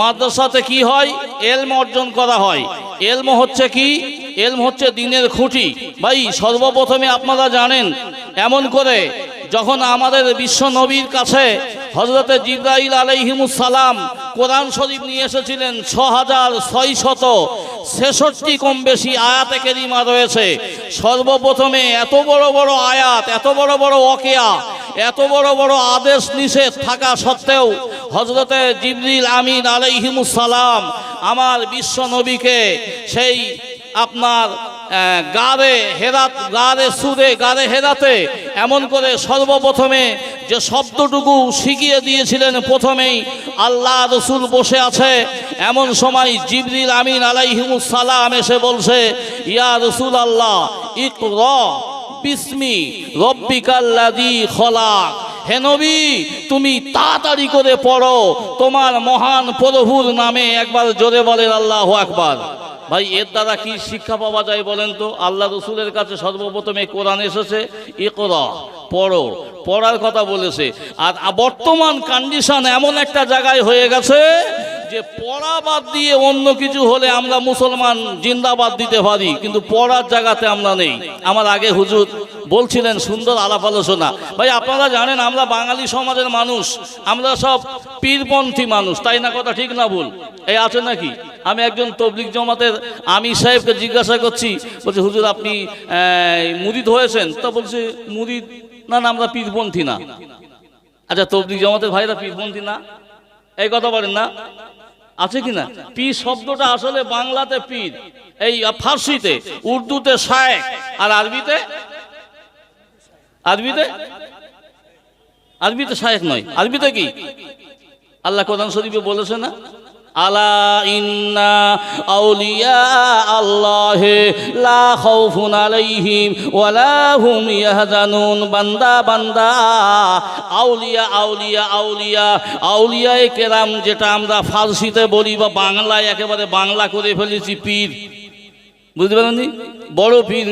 মাদ্রাসাতে কি হয়? এলম অর্জন করা হয়। এলম হচ্ছে কি? এলম হচ্ছে দিনের খুঁটি। ভাই, সর্বপ্রথমে আপনারা জানেন, এমন করে যখন আমাদের বিশ্ব নবীর কাছে হজরতে জিব্রাইল আলাইহিমুস সালাম কোরআন শরীফ নিয়ে এসেছিলেন ছ হাজার ছয় শত ছেষট্টি কম বেশি আয়াতে কেরিমা রয়েছে। সর্বপ্রথমে এত বড় বড় আয়াত, এত বড় বড় অকেয়া এত বড় বড় আদেশ নিষেধ থাকা সত্ত্বেও হজরতে জিবরিল আমিন আলাইহিমুস সালাম আমার বিশ্ব নবীকে সেই আপনার গারে হেরাত, গারে সুরে, গারে হেরাতে এমন করে সর্বপ্রথমে যে শব্দটুকু শিখিয়ে দিয়েছিলেন প্রথমেই আল্লাহ রসুল বসে আছে। এমন সময় জিবরিল আমিন আলাইহিমুস সালাম এসে বলছে, ইয়া রসুল আল্লাহ, ইকর বিস্মি রব্বিকাল্লাদি খলাক। হে নবী, তুমি তাড়াতাড়ি করে পড়ো, তোমার মহান প্রভুর নামে একবার জোরে বলেন আল্লাহ আকবার। ভাই, এর দ্বারা কি শিক্ষা পাওয়া যায় বলেন তো? আল্লাহ রসুলের কাছে সর্বপ্রথমে কোরআন এসেছে এ করা পড়ো। পড়ার কথা বলেছে। আর বর্তমান কন্ডিশন এমন একটা জায়গায় হয়ে গেছে যে পড়া বাদ দিয়ে অন্য কিছু হলে আমরা মুসলমান জিন্দাবাদ দিতে পারি, কিন্তু পড়ার জায়গাতে আমরা নেই। আমার আগে হুজুর বলছিলেন সুন্দর আলাপ আলোচনা। ভাই, আপনারা জানেন আমরা বাঙালি সমাজের মানুষ, আমরা সব পীরপন্থী মানুষ, তাই না কথা ঠিক না ভুল? এই আছে নাকি? আমি একজন তবলিক জমাতের আমি সাহেবকে জিজ্ঞাসা করছি, বলছে, হুজুর, আপনি মুরিদ হয়েছেন? তা বলছে, মুরিদ? না না, আমরা পীরপন্থী না। আচ্ছা তবলিক জমাতের ভাইরা পীরপন্থী না? এই কথা বলেন না। আছে কিনা পীর শব্দটা আসলে বাংলাতে পীর এই ফার্সিতে, উর্দুতে শায়েক আর আরবিতে? আরবিতে? আরবিতে শায়েক নয়। আরবিতে কি? আল্লাহ কোরআন শরীফে বলেছে না? আলা আউলিয়া আলাইহিম ওয়ালা আউলিয়া আউলিয়া আউলিয়া যেটা আমরা ফার্সিতে বলি বা বাংলায় একেবারে বাংলা করে ফেলেছি পীর। বুঝতে পারেননি বড় পীর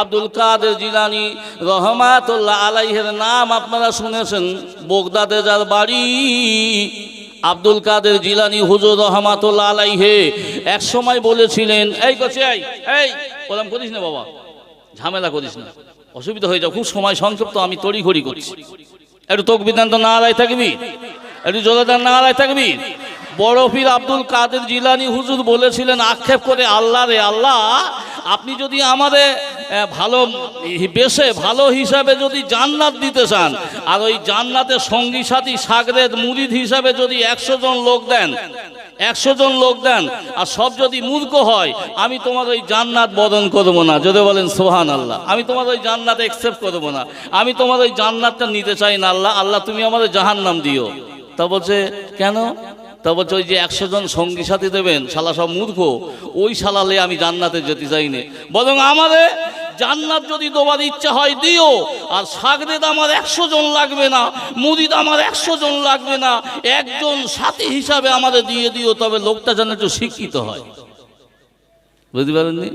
আব্দুল কাদের জিলানি রহমাতুল্লাহ আলাইহের নাম আপনারা শুনেছেন, বোগদাদে যার বাড়ি। আব্দুল কাদের জিলানি হুজুর রহমাতুল্লাহ আলাইহে এক সময় বলেছিলেন, এই করছে এই এই ওরম করিস না বাবা, ঝামেলা করিস না, অসুবিধা হয়ে যাও, খুব সময় সংক্ষিপ্ত, আমি তড়িঘড়ি করছি। একটু তকবিদান তো না আদায় থাকবি, একটু জোরদার না আদায় থাকবি। বড় পীর আব্দুল কাদের জিলানি হুজুর বলেছিলেন, আক্ষেপ করে আল্লাহ রে আল্লাহ, আপনি যদি আমাদের ভালো বেশে ভালো হিসাবে যদি জান্নাত দিতে চান, আর ওই জান্নাতের সঙ্গী সাথী, সাগরেদ, মুরিদ হিসাবে যদি একশো জন লোক দেন, একশো জন লোক দেন, আর সব যদি মূর্খ হয়, আমি তোমার ওই জান্নাত বদন করব না। যদি বলেন সোহান আল্লাহ আমি তোমার ওই জান্নাত অ্যাকসেপ্ট করব না। আমি তোমার ওই জান্নাতটা নিতে চাই না, আল্লাহ আল্লাহ, তুমি আমাদের জাহান্নাম দিও। তা বলছে, কেন? তা বলছে, ওই যে একশো জন সঙ্গী সাথী দেবেন, শালা সব মূর্খ, ওই শালালে আমি জান্নাতে যেতে চাই না। বরং আমাদের জান্নাত যদি তোমার ইচ্ছা হয় দিও, আর সাগরেদ আমার একশো জন লাগবে না মুদিদ আমার একশো জন লাগবে না, একজন সাথী হিসাবে আমাদের দিয়ে দিও, তবে লোকটা যেন একটু শিক্ষিত হয়। বুঝতে পারেননি?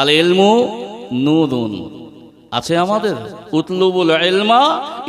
আল এলমু নুরুন। আছে আমাদের? উতলুবুল এলমা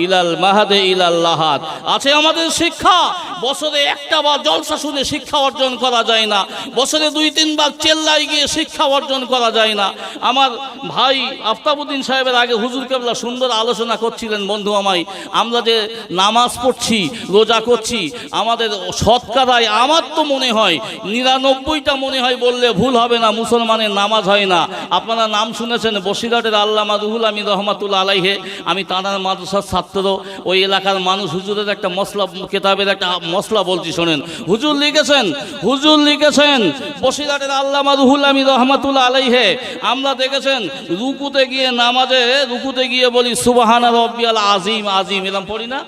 ইলাল মাহাদে ইলাল লাহাদ। আছে আমাদের শিক্ষা। বছরে একটা বার জলসা শুনে শিক্ষা অর্জন করা যায় না। বছরে দুই তিনবার চেল্লাই গিয়ে শিক্ষা অর্জন করা যায় না। আমার ভাই আফতাবুদ্দিন সাহেবের আগে হুজুর কেবলা সুন্দর আলোচনা করছিলেন, বন্ধু আমায়। আমরা যে নামাজ পড়ছি, রোজা করছি, আমাদের সৎকারায় আমার তো মনে হয়, নিরানব্বইটা মনে হয় বললে ভুল হবে না, মুসলমানের নামাজ হয় না। আপনারা নাম শুনেছেন, বসিরহাটের আল্লামা রুহুল আমি রহমাতুল্লা আলাইহে, আমি তাঁর মাদ্রাসার ছাত্র, ওই এলাকার মানুষ হুজুরের একটা মশলা কেতাবের একটা মশলা বলছি, শোনেন। হুজুর লিখেছেন হুজুর লিখেছেন বসিরাটের আল্লামা রুহুল আমি রহমাতুল্লা আলাইহে, আমরা দেখেছেন, রুকুতে গিয়ে নামাজে, রুকুতে গিয়ে বলি সুবাহান রব্বিয়াল আজিম আজিম, এরম পড়ি না?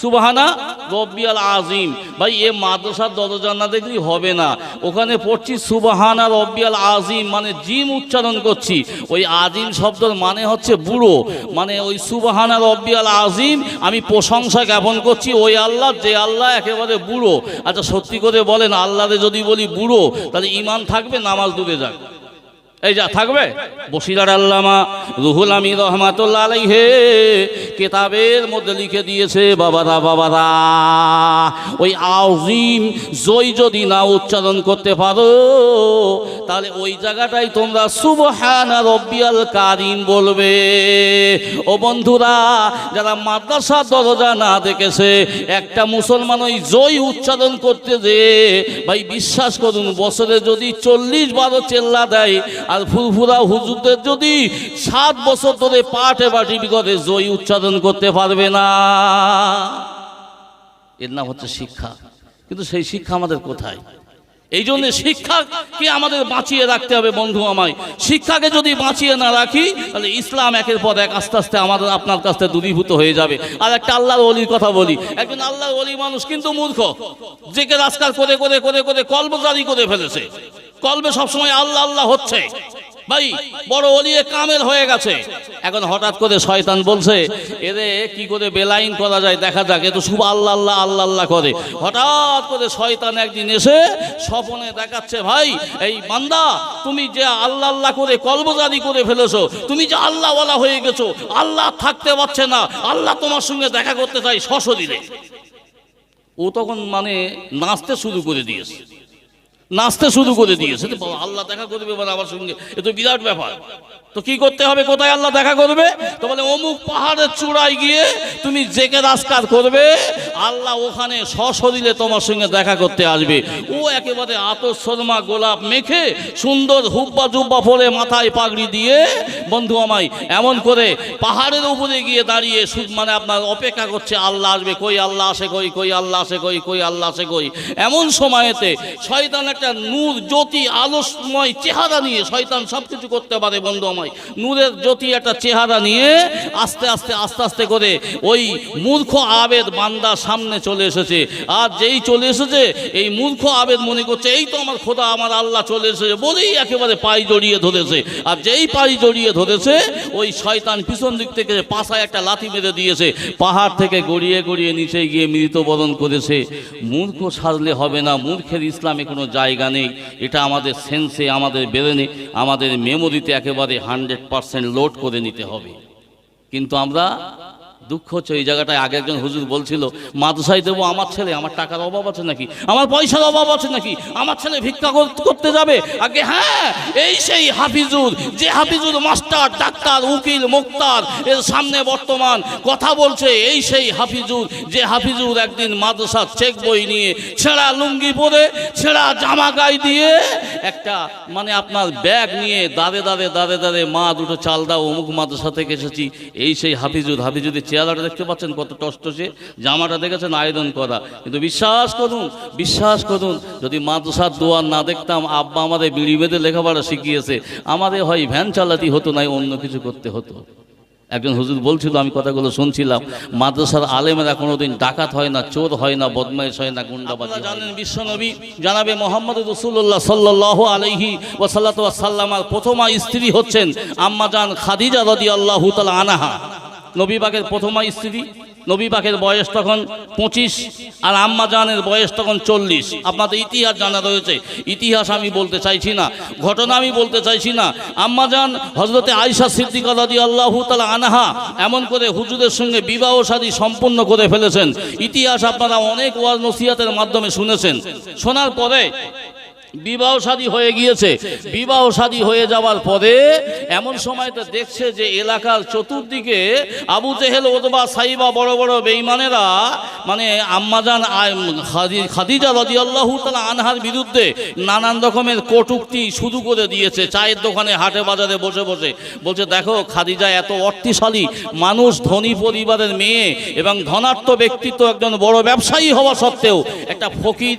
সুবাহানা রব্বিয়াল আজিম ভাই, এ মাদ্রাসার দরজা না দেখলেই হবে না, ওখানে পড়ছি সুবাহানা রব্বিয়াল আজিম মানে জিম উচ্চারণ করছি। ওই আজিম শব্দের মানে হচ্ছে বুড়ো মানে ওই সুবাহানা রব্বিয়াল আজিম আমি প্রশংসা জ্ঞাপন করছি, ওই আল্লাহ, যে আল্লাহ একেবারে বুড়ো। আচ্ছা সত্যি করে বলেন, আল্লাহরে যদি বলি বুড়ো, তাহলে ইমান থাকবে, নামাজ দূরে যাক এই যা, থাকবে? বসিরার আল্লামা রুহুল আমি রহমাতুল্লাহ আলাইহে কেতাবের মধ্যে লিখে দিয়েছে, বাবারা বাবারা, ওই আউজিম জয় যদি না উচ্চারণ করতে পারো, তাহলে ওই জায়গাটাই তোমরা সুবহানা রব্বিয়াল কারিম বলবে। ও বন্ধুরা, যারা মাদ্রাসা দরজা না দেখেছে, একটা মুসলমান ওই জয় উচ্চারণ করতে যে, ভাই, বিশ্বাস করুন, বছরে যদি চল্লিশ বারো চেল্লা দেয় আর ফুরফুরা হুজুরদের যদি সাত বছর ধরে পাটে বাটি করে জয়ী উচ্চারণ করতে পারবে না। এর নাম হচ্ছে শিক্ষা। কিন্তু সেই শিক্ষা আমাদের কোথায়? এই জন্য শিক্ষাকে আমাদের বাঁচিয়ে রাখতে হবে বন্ধু আমায়। শিক্ষাকে যদি বাঁচিয়ে না রাখি, তাহলে ইসলাম একের পর এক আস্তে আস্তে আমাদের, আপনার কাছ থেকে দূরীভূত হয়ে যাবে। আর একটা আল্লাহর অলির কথা বলি। একজন আল্লাহর অলি মানুষ কিন্তু মূর্খ। জেকে রাজকার করে করে করে করে কল্প জারি করে ফেলেছে। কলবে সবসময় আল্লাহ আল্লাহ হচ্ছে। ভাই, বড় অলিয়ে কামেল হয়ে গেছে। এখন হঠাৎ করে শয়তান বলছে, এরে, কি করে বেলাইন করা যায়? দেখা যাক, এ তো শুভ আল্লাহ আল্লাহ আল্লাহ আল্লাহ করে। হঠাৎ করে শয়তান একদিন এসে স্বপনে দেখাচ্ছে, ভাই, এই বান্দা, তুমি যে আল্লাহ আল্লাহ করে কলবজারি করে ফেলেছো, তুমি যে আল্লাহওয়ালা হয়ে গেছো, আল্লাহ থাকতে পারছে না, আল্লাহ তোমার সঙ্গে দেখা করতে চাই সশরীরে ও তখন মানে নাচতে শুরু করে দিয়েছে। নাচতে শুরু করে দিয়েছে। আল্লাহ দেখা করবে মানে আমার সঙ্গে। এ তো বিরাট ব্যাপার। তো কি করতে হবে? কোথায় আল্লাহ দেখা করবে? তো বলে, অমুক পাহাড়ের চূড়ায় গিয়ে তুমি জেকে রাস্কার করবে। আল্লাহ ওখানে সশরীরে তোমার সঙ্গে দেখা করতে আসবে। ও একেবারে আতর শর্মা গোলাপ মেখে সুন্দর হুব্বা জুব্বা পরে মাথায় পাগড়ি দিয়ে, বন্ধু আমায়, এমন করে পাহাড়ের উপরে গিয়ে দাঁড়িয়ে মানে আপনার অপেক্ষা করছে, আল্লাহ আসবে, কই আল্লাহ আসে, কই কই আল্লাহ আসে, কই কই আল্লাহ আসে, কই। এমন সময়েতে শয়তান একটা নূর জ্যোতি আলোসময় চেহারা নিয়ে শয়তান সব কিছু করতে পারে, বন্ধু আমায়। নূরের জ্যোতি একটা চেহারা নিয়ে আস্তে আস্তে আস্তে আস্তে করে ওই মূর্খ আবেদ বান্দা সামনে চলে এসেছে। আর যেই চলে এসেছে, এই মূর্খ আবেদ মনে করছে, এই তো আমার খোদা, আমার আল্লাহ চলে এসেছে। বলেই একেবারে পাই জড়িয়ে ধরেছে। আর যেই পাই জড়িয়ে ধরেছে, ওই শয়তান পিছন দিক থেকে পাশায় একটা লাথি মেরে দিয়েছে। পাহাড় থেকে গড়িয়ে গড়িয়ে নিচে গিয়ে মৃতবরণ করেছে। মূর্খ সাজলে হবে না, মূর্খের ইসলামে কোনো জায়গা নেই। এটা আমাদের সেন্সে, আমাদের বেরেনে, আমাদের মেমোরিতে একেবারে হান্ড্রেড পারসেন্ট লোড করে নিতে হবে। কিন্তু আমরা দুঃখ হচ্ছে এই জায়গাটায় আগে একজন হুজুর বলছিল, মাদ্রাসায় দেবো আমার ছেলে, আমার টাকার অভাব আছে নাকি? আমার পয়সার অভাব আছে নাকি? আমার ছেলে ভিক্ষা কর- করতে যাবে? আগে হ্যাঁ এই সেই হাফিজুর, যে হাফিজুর মাস্টার, ডাক্তার, উকিল, মুক্তার, এর সামনে বর্তমান কথা বলছে, এই সেই হাফিজুর, যে হাফিজুর একদিন মাদ্রাসার চেক বই নিয়ে ছেঁড়া লুঙ্গি পরে, ছেঁড়া জামা গায়ে দিয়ে একটা মানে আপনার ব্যাগ নিয়ে দাঁড়ে দাঁড়ে দাঁড়ে দাঁড়ে, মা দুটো চাল দাও, অমুক মাদ্রাসা থেকে এসেছি, এই সেই হাফিজুর হাফিজুদের চেহারাটা দেখতে পাচ্ছেন কত টসটসে জামাটা দেখেছেন আয়োজন করা। কিন্তু বিশ্বাস করুন বিশ্বাস করুন যদি মাদ্রাসার দোয়ার না দেখতাম আব্বা আমাদের বিড়ি বেঁধে লেখাপড়া শিখিয়েছে। আমাদের হয় ভ্যান চালাতি হতো নাই অন্য কিছু করতে হতো। একজন হুজুর বলছিল আমি কথাগুলো শুনছিলাম মাদ্রাসার আলেমেরা কোনোদিন ডাকাত হয় না চোর হয় না বদমাইশ হয় না গুন্ডাবাজি জানেন বিশ্বনবী জানাবে মোহাম্মদ রসুল্লাহ সাল্লাহ আলহি ওসাল্লাত সাল্লামার প্রথমা স্ত্রী হচ্ছেন আম্মাজান খাদিজা রদি আল্লাহ তালা আনাহা। নবী পাকের প্রথমা স্ত্রী নবী পাকের বয়স তখন পঁচিশ আর আম্মা জানের বয়স তখন চল্লিশ। আপনাদের ইতিহাস জানা রয়েছে। ইতিহাস আমি বলতে চাইছি না, ঘটনা আমি বলতে চাইছি না। আম্মা জান হজরতে আয়সা সিদ্দিকা রাদি আল্লাহ তালা আনাহা এমন করে হুজুরের সঙ্গে বিবাহ শাদী সম্পূর্ণ করে ফেলেছেন। ইতিহাস আপনারা অনেক ওয়াজ নসিহাতের মাধ্যমে শুনেছেন। শোনার পরে বিবাহ শাদী হয়ে গিয়েছে। বিবাহ শাদী হয়ে যাওয়ার পরে এমন সময়তে দেখছে যে এলাকার চতুর্দিকে আবু জেহেল ওদবা সাইবা বড় বড় বেইমানেরা মানে আম্মাজান খাদিজা রাদিয়াল্লাহু তাআলা আনহার বিরুদ্ধে নানান রকমের কটুক্তি শুরু করে দিয়েছে। চায়ের দোকানে, হাটে, বাজারে বসে বসে। বলছে, দেখো, খাদিজা এত অর্থশালী মানুষ, ধনী পরিবারের মেয়ে এবং ধনাত্ম ব্যক্তিত্ব একজন বড় ব্যবসায়ী হওয়া সত্ত্বেও একটা ফকির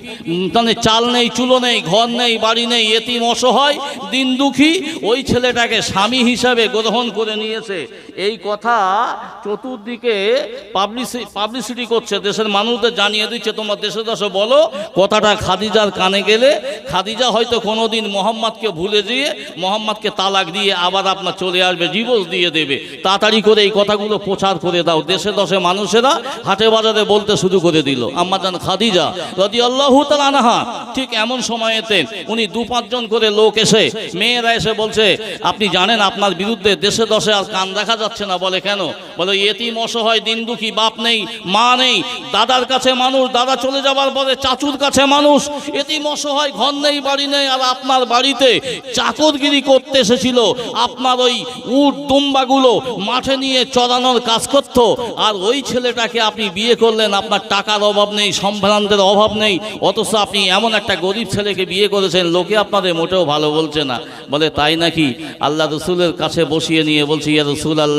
মানে চাল নেই, চুলো নেই, ঘর নেই বাড়ি নেই এতিম অসহায় দিন দুঃখী ওই ছেলেটাকে স্বামী হিসাবে গ্রহণ করে নিয়েছে। এই কথা চতুর্দিকে পাবলিসি পাবলিসিটি করছে, দেশের মানুষদের জানিয়ে দিচ্ছে, তোমার দেশে দেশে বলো, কথাটা খাদিজার কানে গেলে, খাদিজা হয়তো কোনোদিন মোহাম্মদকে ভুলে দিয়ে মোহাম্মদকে তালাক দিয়ে আবার আপনার চলে আসবে ডিভোর্স দিয়ে দেবে। তাড়াতাড়ি করে এই কথাগুলো প্রচার করে দাও দেশে দশে মানুষেরা হাটে বাজারে বলতে শুরু করে দিল। আম্মাজান খাদিজা যদি আল্লাহ আনাহা, ঠিক এমন সময়েতে উনি দু পাঁচজন করে লোক এসে, মেয়েরা এসে বলছে, আপনি জানেন আপনার বিরুদ্ধে দেশে দশে আর কান দেখা যাচ্ছে না, বলে কেন? বলে, এতিম অসহায় দিন দুঃখী বাপ নেই, মা নেই, দাদার কাছে মানুষ, দাদা চলে যাবার পরে চাচুর কাছে মানুষ, এতিম অসহায়, ঘর নেই, বাড়ি নেই, আর আপনার বাড়িতে চাকরগিরি করতে এসেছিল, আপনার ওই উট দুম্বাগুলো মাঠে নিয়ে চড়ানোর কাজ করত, আর ওই ছেলেটাকে আপনি বিয়ে করলেন, আপনার টাকার অভাব নেই, সম্ভ্রান্তের অভাব নেই, অথচ আপনি এমন একটা গরিব ছেলেকে বিয়ে করেছেন, লোকে আপনাদের মোটেও ভালো বলছে না। বলে, তাই নাকি? আল্লাহ রসুলের কাছে বসিয়ে নিয়ে বলছি, ইয়া রসুল আল্লাহি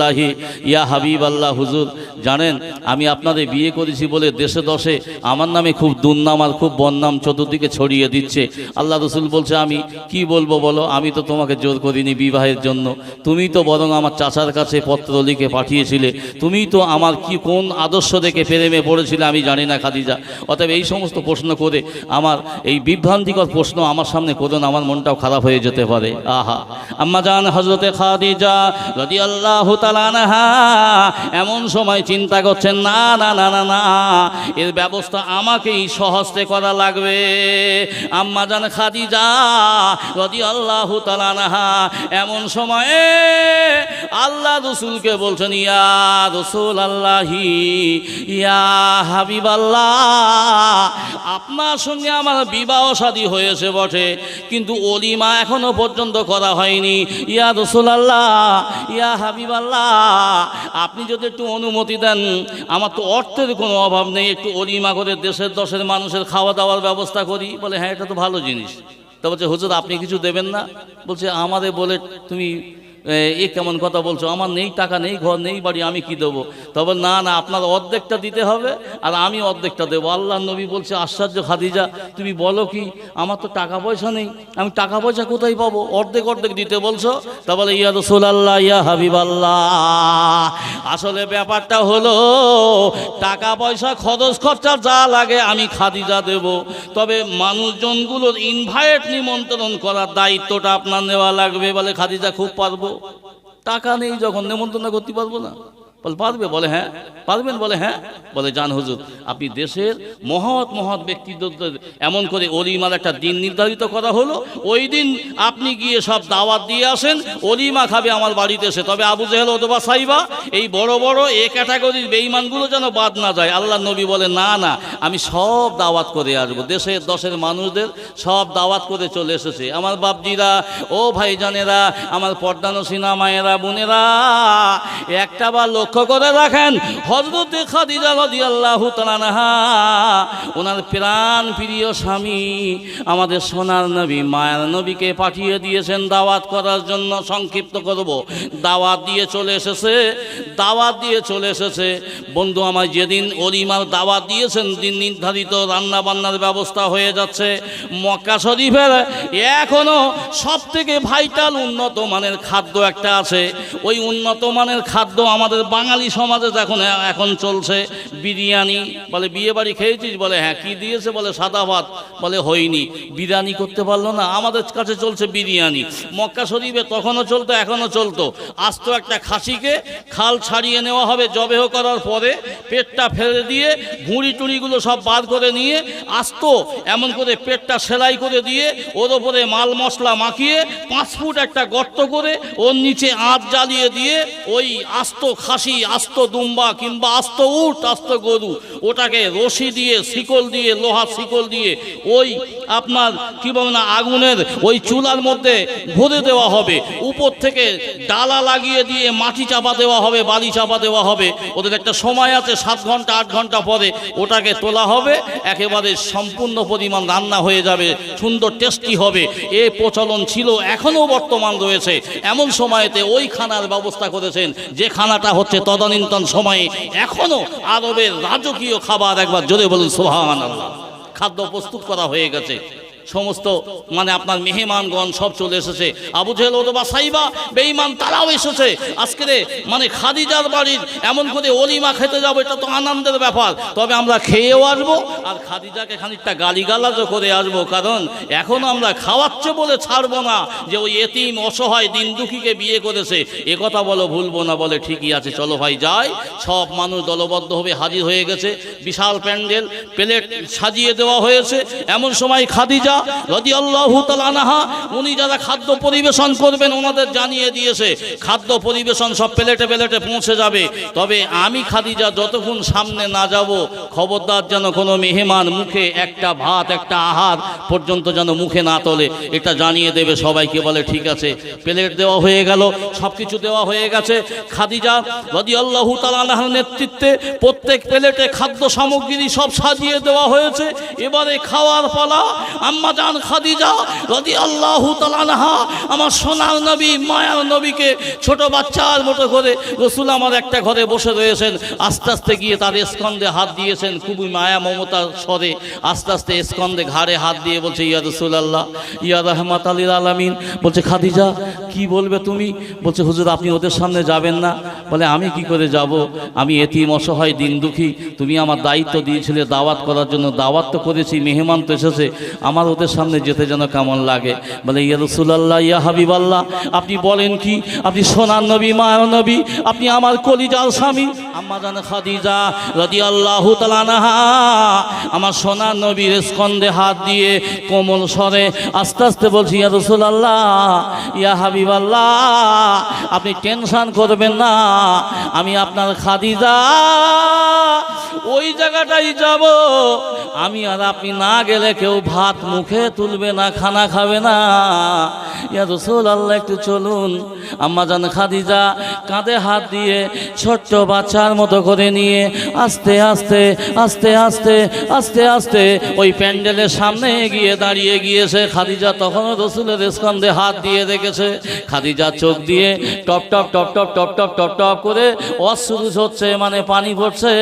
ইয়া হাবিব আল্লাহ, হুজুর, জানেন, আমি আপনাদের বিয়ে করেছি বলে দেশে দশে আমার নামে খুব দুর্নাম আর খুব বদনাম চতুর্দিকে ছড়িয়ে দিচ্ছে। আল্লাহ রসুল বলছে, আমি কি বলব বলো? আমি তো তোমাকে জোর করিনি বিবাহের জন্য। তুমি তো বরং আমার চাচার কাছে পত্র লিখে পাঠিয়েছিলে। তুমি তো আমার কি কোন আদর্শ দেখে প্রেমে পড়েছিলে আমি জানি না, খাদিজা। অতএব এই সমস্ত প্রশ্ন করে আমার, এই বিভ্রান্তিকর প্রশ্ন আমার সামনে করুন, আমার মনটাও খারাপ হয়ে যেতে পারে। আহা। আম্মা জান হজরতে খাদিজা যদি আল্লাহ এমন সময় চিন্তা করছেন, না না না না না, এর ব্যবস্থা আমাকেই সহস্তে করা লাগবে। আম্মা জান খাদিজা যদি আল্লাহ এমন সময়ে আল্লাহ রসুলকে বলছেন, ইয়া রসুল আল্লাহি ইয়া হাবিব আল্লাহ আপনার সঙ্গে আমার বিবাহ শাদী হয়েছে বটে, কিন্তু অলিমা এখনও পর্যন্ত করা হয়নি। ইয়া রসুল আল্লাহ ইয়া হাবিব আল্লাহ আপনি যদি একটু অনুমতি দেন, আমার তো অর্থের কোনো অভাব নেই, একটু অলিমা করে দেশের দশের মানুষের খাওয়া দাওয়ার ব্যবস্থা করি। বলে হ্যাঁ এটা তো ভালো জিনিস। তা বলছে, হুজুর, আপনি কিছু দেবেন না? বলছে, আমাদের বলে তুমি এ কেমন কথা বলছো? আমার নেই, টাকা নেই, ঘর নেই, বাড়ি, আমি কি দেবো? তবে না না, আপনার অর্ধেকটা দিতে হবে আর আমি অর্ধেকটা দেবো। আল্লাহ নবী বলছে, আশ্চর্য খাদিজা, তুমি বলো কি, আমার তো টাকা পয়সা নেই, আমি টাকা পয়সা কোথায় পাবো? অর্ধেক অর্ধেক দিতে বলছো? তা বলে ইয়া রসুল আল্লাহ ইয়া হাবিব আল্লাহ আসলে ব্যাপারটা হলো, টাকা পয়সা, খরচ, খরচা যা লাগে আমি খাদিজা দেব। তবে মানুষজনগুলোর ইনভাইট নিমন্ত্রণ করার দায়িত্বটা আপনার নেওয়া লাগবে বলে খাদিজা খুব পারব। টাকা নেই যখন নেমন্তন্ন করতে পারব না। বলে, পারবে? বলে হ্যাঁ। পারবেন? বলে হ্যাঁ। বলে, জান হুজুর, আপনি দেশের মহৎ মহৎ ব্যক্তিত্বদের এমন করে অলিমার একটা দিন নির্ধারিত করা হলো। ওই দিন আপনি গিয়ে সব দাওয়াত দিয়ে আসেন। অলিমা খাবে আমার বাড়িতে এসে। তবে আবু জেহেল অথবা সাইবা, এই বড় বড় এ ক্যাটাগরির বেইমানগুলো যেন বাদ না যায়। আল্লাহ নবী বলে, না না, আমি সব দাওয়াত করে আসব। দেশের দশের মানুষদের সব দাওয়াত করে চলে এসেছে। আমার বাপজিরা, ও ভাইজানেরা, আমার পর্দানো সিনামায়েরা বোনেরা, একটা বা লক্ষ্য করে রাখেন। হজরত ওনার প্রাণ প্রিয় স্বামী, আমাদের সোনার নবী, মায়ের নবীকে পাঠিয়ে দিয়েছেন দাওয়াত করার জন্য সংক্ষিপ্ত করব। দাওয়াত দিয়ে চলে এসেছে, দাওয়াত দিয়ে চলে এসেছে। বন্ধু আমার যেদিন অলিমার দাওয়াত দিয়েছেন, দিন নির্ধারিত রান্না বান্নার ব্যবস্থা হয়ে যাচ্ছে। মক্কা শরীফের এখনও সব থেকে ভাইটাল উন্নত মানের খাদ্য একটা আছে। ওই উন্নত মানের খাদ্য আমাদের বাঙালি সমাজে এখন এখন চলছে বিরিয়ানি। বলে, বিয়ে বাড়ি খেয়েছিস? বলে হ্যাঁ কি দিয়েছে? বলে, সাদা ভাত। বলে, হয়নি। বিরিয়ানি করতে পারল না। আমাদের কাছে চলছে বিরিয়ানি। মক্কা শরীফে তখনও চলতো, এখনও চলতো। আস্ত একটা খাসিকে খাল ছাড়িয়ে নেওয়া হবে, জবেহ করার পরে পেটটা ফেলে দিয়ে ভুঁড়ি টুড়িগুলো সব বার করে নিয়ে আস্ত, এমন করে পেটটা সেলাই করে দিয়ে ওর ওপরে মাল মশলা মাখিয়ে পাঁচ ফুট একটা গর্ত করে ওর নিচে আঁচ জ্বালিয়ে দিয়ে ওই আস্ত খাসি আস্ত দুম্বা কিংবা আস্ত উট, আস্ত গরু, ওটাকে রশি দিয়ে, শিকল দিয়ে, লোহা শিকল দিয়ে ওই আপনার কি বলে না, আগুনের ওই চুলার মধ্যে ভরে দেওয়া হবে। উপর থেকে ডালা লাগিয়ে দিয়ে মাটি চাপা দেওয়া হবে, বালি চাপা দেওয়া হবে। ওদের একটা সময় আছে, সাত ঘণ্টা, আট ঘণ্টা পরে ওটাকে তোলা হবে। একেবারে সম্পূর্ণ পরিমাণ রান্না হয়ে যাবে, সুন্দর টেস্টি হবে। এ প্রচলন ছিল, এখনও বর্তমান রয়েছে। এমন সময়তে ওই খানার ব্যবস্থা করেছেন, যে খানাটা হচ্ছে তদানীন্তন সময়ে এখনও আরবের রাজকীয় খাবার একবার জোরে বলুন সোহান খাদ্য প্রস্তুত করা হয়ে গেছে। সমস্ত মানে আপনার মেহমানগণ সব চলে এসেছে। আবু জেহেল ওদবা সাইবা, বেঈমান তারাও এসেছে। আজকে মানে খাদিজার বাড়ির এমন করে অলিমা খেতে যাব, এটা তো আনন্দের ব্যাপার। তবে আমরা খেয়েও আসব, আর খাদিজাকে খানিকটা গালিগালাজও করে আসব। কারণ এখন আমরা খাওয়াচ্ছে বলে ছাড়বো না যে ওই এতিম অসহায় দিন দুঃখীকে বিয়ে করেছে। এ কথা বলো, ভুলবো না, বলে ঠিকই আছে। চলো ভাই, যাই। সব মানুষ দলবদ্ধভাবে হাজির হয়ে গেছে। বিশাল প্যান্ডেল, প্লেট সাজিয়ে দেওয়া হয়েছে। এমন সময় খাদিজা উনি যারা খাদ্য পরিবেশন করবেন, ওনাদের জানিয়ে দিয়েছে, খাদ্য পরিবেশন সব প্লেটে প্লেটে পৌঁছে যাবে। তবে আমি খাদিজা যতক্ষণ সামনে না যাব, খবরদার যেন কোনো মেহমান মুখে একটা ভাত, একটা আহার পর্যন্ত যেন মুখে না তোলে, এটা জানিয়ে দেবে সবাইকে, বলে ঠিক আছে। প্লেট দেওয়া হয়ে গেল সব কিছু দেওয়া হয়ে গেছে। খাদিজা রদি আল্লাহ তালানাহার নেতৃত্বে প্রত্যেক প্লেটে খাদ্য সামগ্রী সব সাজিয়ে দেওয়া হয়েছে। এবারে খাওয়ার পালা, আম্মা জান খাদিজা রদি আল্লাহ তালানহা আমার সোনার নবী, মায়ার নবীকে ছোট বাচ্চার মতো করে রসুল আমার একটা ঘরে বসে রয়েছেন। আস্তে আস্তে গিয়ে তার স্কন্দে হাত দিয়েছেন। খুবই মায়া মমতার স্বরে আস্তে আস্তে স্কন্দে ঘাড়ে হাত দিয়ে বলছে, ইয়া রসুল আল্লাহ ইয়া রহমাত আলীর আলামিন। বলছে, খাদিজা, কি বলবে তুমি? বলছে, হুজুর, আপনি ওদের সামনে যাবেন না। বলে, আমি কি করে যাব? আমি এতিম, অসহায়, দিন দুঃখী। তুমি আমার দায়িত্ব দিয়েছিলে দাওয়াত করার জন্য। দাওয়াত তো করেছি, মেহমান তো এসেছে। আমার ওদের সামনে যেতে যেন কেমন লাগে? বলে, ইয়া রসুলাল্লাহ, ইয়া হাবিব আল্লাহ আপনি বলেন কি? আপনি সোনার নবী, মায়ের নবী, আপনি আমার কলিজার স্বামী? আম্মা জান খাদিজা রদি আল্লাহ আমার সোনার নবীর স্কন্দে হাত দিয়ে কোমল স্বরে আস্তে আস্তে বলছি, ইয়া রসুল আল্লাহ ইয়া হাবিব আল্লাহ আপনি টেনশন করবেন না, আমি আপনার খাদিজা, ওই জায়গাটাই যাব। আমি আর আপনি না গেলে কেউ ভাত মুখে তুলবে না, খানা খাবে না। ইয়া রসুল আল্লাহ একটু চলুন। আম্মা জান খাদিজা কাঁধে হাত দিয়ে ছোট্ট বাচ্চার মতো করে নিয়ে আস্তে আস্তে আস্তে আস্তে আস্তে আস্তে ওই প্যান্ডেলের সামনে গিয়ে দাঁড়িয়ে গিয়েছে। খাদিজা তখনও রসুলের স্কন্ধে হাত দিয়ে রেখেছে খাদিজা চোখ দিয়ে টপ টপ টপ টপ টপ টপ টপ টপ করে অশ্রুজ হচ্ছে মানে পানি পড়ছে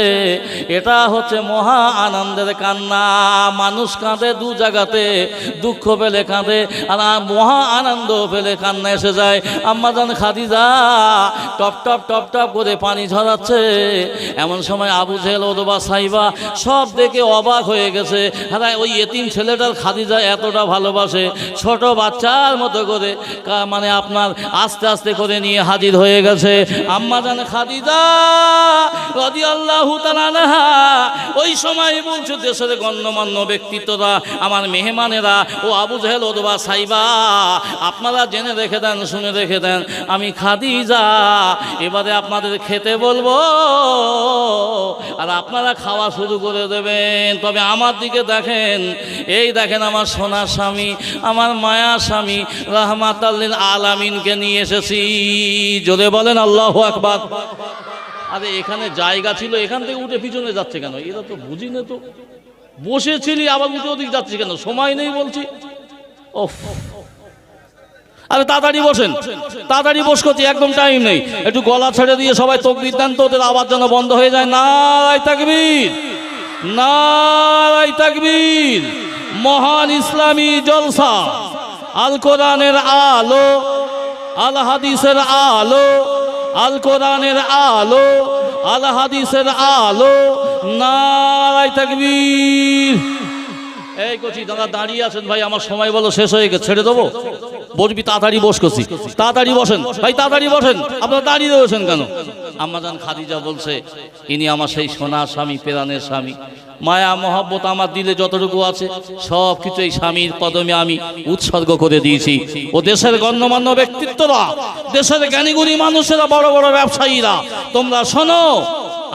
এটা হচ্ছে মহা আনন্দের কান্না। মানুষ কাঁদে দু জায়গাতে। দুঃখ পেলে কাঁদে, আর মহা আনন্দ পেলে কান্না এসে যায়। আম্মাজান খাদিজা, টপ টপ টপ টপ করে পানি ঝরাচ্ছে। এমন সময় আবু জেল ওদবা সাইবা সব দেখে অবাক হয়ে গেছে। হ্যাঁ ওই এতিম ছেলেটার খাদিজা এতটা ভালোবাসে, ছোট বাচ্চার মতো করে মানে আপনার আস্তে আস্তে করে নিয়ে হাজির হয়ে গেছে। আম্মা জান, খাদিজা রদি আল্লাহ ওই সময় বলছে দেশের গণ্যমান্য ব্যক্তিত্বরা আমার মেহমানেরা ও আবু জাহেল ওদবা সাইবা, আপনারা জেনে রেখে দেন, শুনে রেখে দেন, আমি খাদিজা। এবারে আপনাদের খেতে বলব, আর আপনারা খাওয়া শুরু করে দেবেন। তবে আমার দিকে দেখেন, এই দেখেন আমার সোনার স্বামী, আমার মায়া স্বামী রহমাত আলামিনকে নিয়ে এসেছি। জোরে বলেন আল্লাহ আকবার। আরে এখানে জায়গা ছিল, এখান থেকে উঠে পিছনে যাচ্ছে কেন? এরা তো বুঝি না তো। বসেছিলি, আবার উঠে ওদিক যাচ্ছে কেন? সময় নেই বলছি। ওফ। আরে তাড়াতাড়ি বসেন, তাড়াতাড়ি বস করছি, একদম টাইম নেই। একটু গলা ছেড়ে দিয়ে সবাই তকবির দেন তো, ওদের আওয়াজ যেন বন্ধ হয়ে যায়। নারাই তাকবীর নারাই তাকবীর, মহান ইসলামী জলসা আল কোরআনের আলো আল হাদিসের আলো আল কোরআনের আলো আল হাদিসের আলো নারাই তাকবীর। এই কচি দাদা দাঁড়িয়ে আছেন, ভাই, আমার সময় বলো, শেষ হয়ে গেছে, ছেড়ে দেবো? বসবি, তাড়াতাড়ি বস করছি তাড়াতাড়ি বসেন, ভাই, তাড়াতাড়ি বসেন, আপনারা দাঁড়িয়ে রয়েছেন কেন? আম্মাজান খাদিজা বলছে, ইনি আমার সেই সোনার স্বামী, পেরানের স্বামী। মায়া, মহব্বত আমার দিলে যতটুকু আছে সব কিছু এই স্বামীর পদমে আমি উৎসর্গ করে দিয়েছি। ও দেশের গণ্যমান্য ব্যক্তিত্বরা, দেশের জ্ঞানীগুণী মানুষেরা, বড় বড় ব্যবসায়ীরা, তোমরা শোনো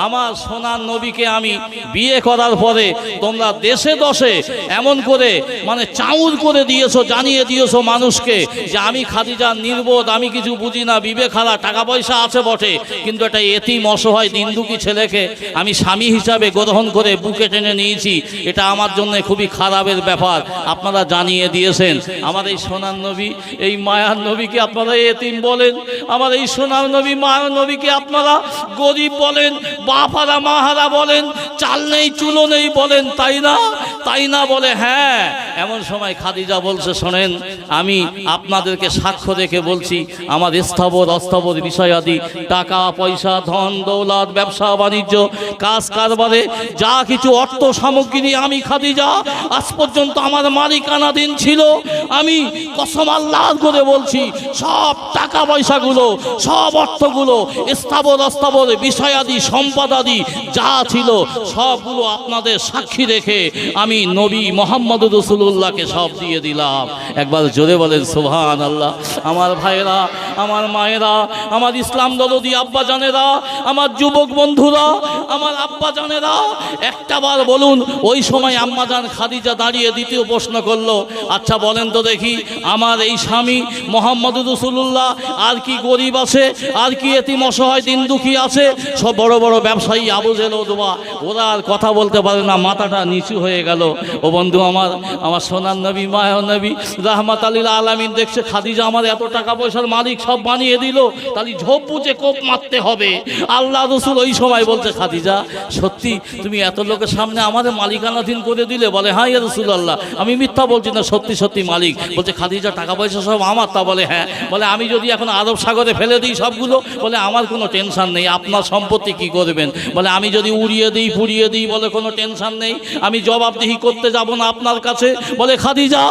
আমার সোনার নবীকে আমি বিয়ে করার পরে তোমরা দেশে দশে এমন করে মানে চাউর করে দিয়েছ, জানিয়ে দিয়েছ মানুষকে যে আমি খাদিজা নির্বোধ, আমি কিছু বুঝি না, বিবেক টাকা পয়সা আছে বটে, কিন্তু একটা এতিম অসহায় দিনদুকি ছেলেকে আমি স্বামী হিসাবে গ্রহণ করে বুকে টেনে নিয়েছি। এটা আমার জন্য খুবই খারাপের ব্যাপার। আপনারা জানিয়ে দিয়েছেন, আমার এই সোনার নবী, এই মায়ার নবীকে আপনারা এতিম বলেন, আমার এই সোনার নবী, মায়ার নবীকে আপনারা গরিব বলেন বাপারা মাহারা বলেন, চাল নেই, চুলো নেই বলেন, তাই না? তাই না বলে হ্যাঁ এমন সময় খাদিজা বলছে, শোনেন, আমি আপনাদেরকে সাক্ষ্য রেখে বলছি, আমার স্থাবর, অস্থাবর বিষয়াদি, টাকা, পয়সা, ধন, দৌলত, ব্যবসা, বাণিজ্য, কাজ, কারবারে, যা কিছু অর্থ সামগ্রী আমি খাদিজা, আজ পর্যন্ত আমার মালিকানাধীন ছিল, আমি কসম আল্লাহ করে বলছি, সব টাকা পয়সাগুলো সব অর্থগুলো স্থাবর, অস্থাবর বিষয়াদি সম্পদাদি যা ছিল সবগুলো আপনাদের সাক্ষী রেখে আমি নবী মোহাম্মদ রসুল্লাহকে সব দিয়ে দিলাম। একবার জোরে বলেন সুবহান আল্লাহ আমার ভাইয়েরা, আমার মায়েরা, আমার ইসলাম দলদি আব্বা জানেরা, আমার যুবক বন্ধুরা, আমার আব্বা জানেরা, একটা বার বলুন, ওই সময় আম্মা আম্মাজান খাদিজা দাঁড়িয়ে দ্বিতীয় প্রশ্ন করল আচ্ছা বলেন তো দেখি, আমার এই স্বামী মোহাম্মদ রসুল্লাহ আর কি গরিব আছে, আর কি এতিম অসহায় দিন দুঃখী আছে, সব বড় বড় ব্যবসায়ী আবু জেল ওদবা ওরা আর কথা বলতে পারে না, মাথাটা নিচু হয়ে গেল। ও বন্ধু আমার আমার সোনার নবী মায়া নবী, রাহমাত আলীল আলামিন দেখছে, খাদিজা আমার এত টাকা পয়সার মালিক, সব বানিয়ে দিল। তাহলে ঝোপ বুঝে কোপ মারতে হবে। আল্লাহ রসুল ওই সময় বলছে, খাদিজা, সত্যি তুমি এত লোকের সামনে আমাদের মালিকানাধীন করে দিলে? বলে হ্যাঁ ইয়া রসুল আল্লাহ আমি মিথ্যা বলছি না, সত্যি সত্যি মালিক। বলছে, খাদিজা, টাকা পয়সা সব আমার তা বলে হ্যাঁ। বলে, আমি যদি এখন আরব সাগরে ফেলে দিই সবগুলো, বলে, আমার কোনো টেনশন নেই, আপনার সম্পত্তি কী কি করবেন বলে, আমি যদি উড়িয়ে দিই, পুড়িয়ে দিই বলে কোনো টেনশন নেই। আমি জবাবদিহি করতে যাব না আপনার কাছে। বলে খাদি খাদিজা,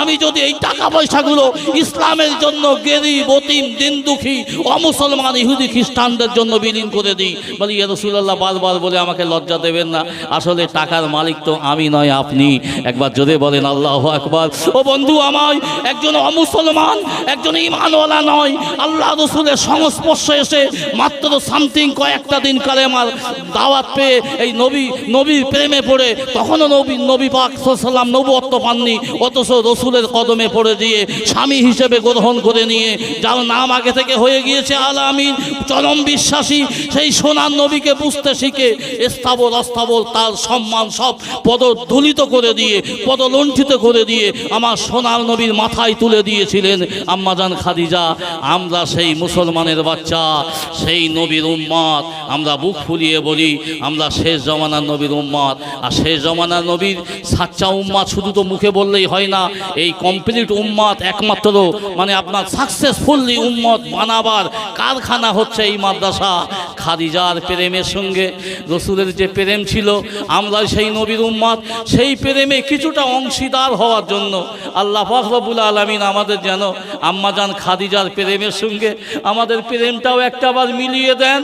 আমি যদি এই টাকা পয়সাগুলো ইসলামের জন্য গেরি, বতিম দিন দুঃখী অমুসলমান, ইহুদি, খ্রিস্টানদের জন্য বিলীন করে দিই। বলে রসুল্লাহ বারবার বলে, আমাকে লজ্জা দেবেন না। আসলে টাকার মালিক তো আমি নয়, আপনি। একবার জোরে বলেন, আল্লাহ একবার ও বন্ধু আমায়, একজন অমুসলমান, একজন ইমানওয়ালা নয়। আল্লাহ রসুলের সংস্পর্শে এসে মাত্র সামথিং কয়েকটা দিন কালে আমার দাওয়াত পেয়ে এই নবী, নবীর প্রেমে পড়ে, তখনও নবী নবী পাক সাল্লাম নবত্ব পাননি, অথচ রসুলের কদমে পড়ে দিয়ে স্বামী হিসেবে গ্রহণ করে নিয়ে, যার নাম আগে থেকে হয়ে গিয়েছে আল আমিন, চরম বিশ্বাসী, সেই সোনার নবীকে বুঝতে শিখে স্থাবর অস্থাবর তার সম্মান সব পদধুলিত করে দিয়ে, পদলণ্ঠিত করে দিয়ে আমার সোনার নবীর মাথায় তুলে দিয়েছিলেন আম্মাজান খাদিজা, আমরা সেই মুসলমানের বাচ্চা, সেই নবীর উম্মাদ, আমরা বুক ফুলিয়ে বলি, আমরা শেষ জমানার নবীর উম্মাদ। আর শেষ জমানার নবীর সাচ্চা উম্মাদ শুধু তো মুখে বললেই হয় না, এই কমপ্লিট উম্মাদ একমাত্র। মানে আপনার সাকসেসফুলি উম্মত বানাবার কারখানা হচ্ছে এই মাদ্রাসা। খাদিজার প্রেমের সঙ্গে রসুলের যে প্রেম ছিল, আমরা সেই নবীর উম্মাদ, সেই প্রেমে কিছুটা অংশীদার হওয়ার জন্য আল্লাহ ফখরবুল আলমিন আমাদের যেন আম্মাজান খাদিজার প্রেমের সঙ্গে আমাদের প্রেমটাও একটা বার মিলিয়ে দেন।